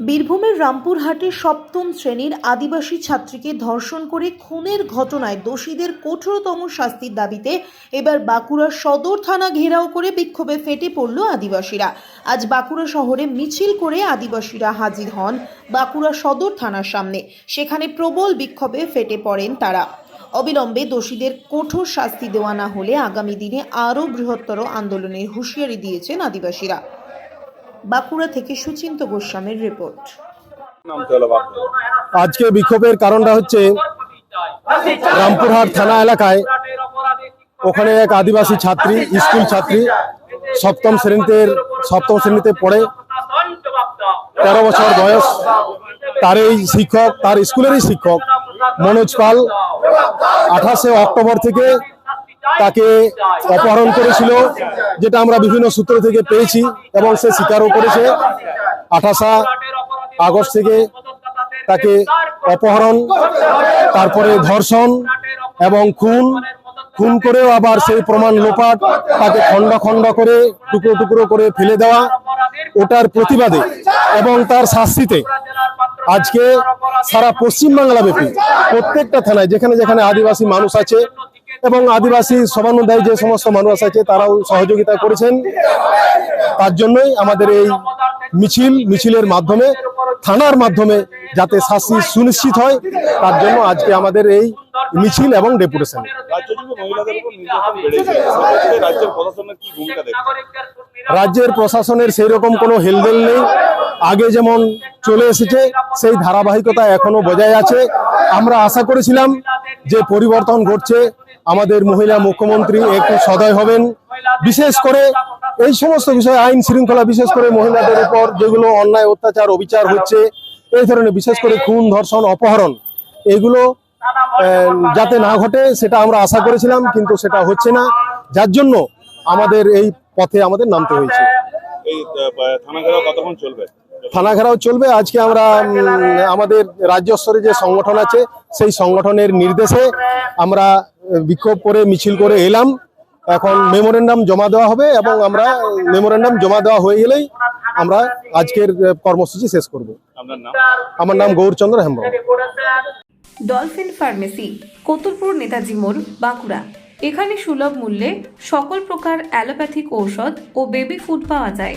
বীরভূমের রামপুরহাটে সপ্তম শ্রেণির আদিবাসী ছাত্রীকে ধর্ষণ করে খুনের ঘটনায় দোষীদের কঠোরতম শাস্তির দাবিতে এবার বাঁকুড়া সদর থানা ঘেরাও করে বিক্ষোভে ফেটে পড়ল আদিবাসীরা। আজ বাঁকুড়া শহরে মিছিল করে আদিবাসীরা হাজির হন বাঁকুড়া সদর থানার সামনে। সেখানে প্রবল বিক্ষোভে ফেটে পড়েন তারা। অবিলম্বে দোষীদের কঠোর শাস্তি দেওয়া না হলে আগামী দিনে আরও বৃহত্তর আন্দোলনের হুঁশিয়ারি দিয়েছেন আদিবাসীরা। বাঁকুড়া থেকে সুচিন্ত গোস্বামীর রিপোর্ট। আজকে বিক্ষোভের কারণটা হচ্ছে রামপুরহাট থানা এলাকায় ওখানে এক আদিবাসী ছাত্রী, স্কুল ছাত্রী সপ্তম শ্রেণীতে সপ্তম শ্রেণীতে পড়ে। তেরো বছর বয়স। তার এই শিক্ষক, তার স্কুলেরই শিক্ষক মনোজ পাল। আঠাশে অক্টোবর থেকে তাকে অপহরণ করেছিল, যেটা আমরা বিভিন্ন সূত্র থেকে পেয়েছি এবং সে স্বীকারও করেছে। আঠাশা আগস্ট থেকে তাকে অপহরণ, তারপরে ধর্ষণ এবং খুন খুন করেও আবার সেই প্রমাণ লোপাট, তাকে খণ্ড খণ্ড করে, টুকরো টুকরো করে ফেলে দেওয়া, ওটার প্রতিবাদে এবং তার শাস্তিতে আজকে সারা পশ্চিমবাংলা ব্যাপী প্রত্যেকটা থানায়, যেখানে যেখানে আদিবাসী মানুষ আছে এবং আদিবাসী সমানুদায়ী যে সমস্ত মানুষ আছে তারাও সহযোগিতা করেছেন, তার জন্যই আমাদের এই মিছিল, মিছিলের মাধ্যমে, থানার মাধ্যমে যাতে শাস্তি সুনিশ্চিত হয়, তার জন্য আজকে আমাদের এই মিছিল এবং ডেপুটেশন। রাজ্যের প্রশাসনের সেই রকম কোনো হেলদেল নেই। আগে যেমন চলে এসেছে, সেই ধারাবাহিকতা এখনও বজায় আছে। আমরা আশা করেছিলাম যে পরিবর্তন ঘটছে, আমাদের মহিলা মুখ্যমন্ত্রী একটু সদয় হবেন। বিশেষ করে এই সমস্ত বিষয় আইন শৃঙ্খলা, বিশেষ করে মহিলাদের উপর যেগুলো অন্যায়, অত্যাচার, অবিচার হচ্ছে, এই ধরনের বিশেষ করে খুন, ধর্ষণ, অপহরণ, এগুলো যাতে না ঘটে, সেটা আমরা আশা করেছিলাম, কিন্তু সেটা হচ্ছে না। যার জন্য আমাদের এই পথে আমাদের নামতে হয়েছে। এই থানা কতক্ষণ চলবে? থানা ঘেরাও চলবে। আজকে আমরা আমাদের রাজ্য স্তরে যে সংগঠন আছে সেই সংগঠনের নির্দেশে আমরা বিক্ষোভ করে মিছিল করে এলাম। এখন মেমোরেন্ডাম জমা দেওয়া হবে এবং আমরা মেমোরেন্ডাম জমা দেওয়া হয়ে গেলেই আমরা আজকের কর্মসূচি শেষ করব। আমার নাম গৌরচন্দ্র হেমব্রম। ডলফিন ফার্মেসি কতুলপুর নেতাজি মোড় বাঁকুড়া। এখানে সুলভ মূল্যে সকল প্রকার অ্যালোপ্যাথিক ঔষধ ও বেবি ফুড পাওয়া যায়।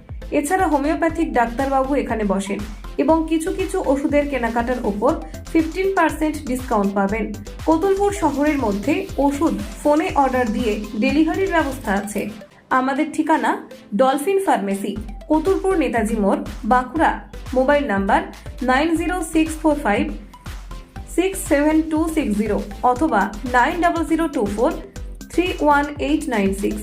এছাড়া হোমিওপ্যাথিক ডাক্তারবাবু এখানে বসেন এবং কিছু কিছু ওষুধের কেনাকাটার ওপর ফিফটিন পার্সেন্ট ডিসকাউন্ট পাবেন। কতুলপুর শহরের মধ্যে ওষুধ ফোনে অর্ডার দিয়ে ডেলিভারির ব্যবস্থা আছে। আমাদের ঠিকানা ডলফিন ফার্মেসি, কতুলপুর নেতাজি মোড়, Bankura. Mobile number nine zero six four five six seven two six zero অথবা nine double zero two four three one eight nine six.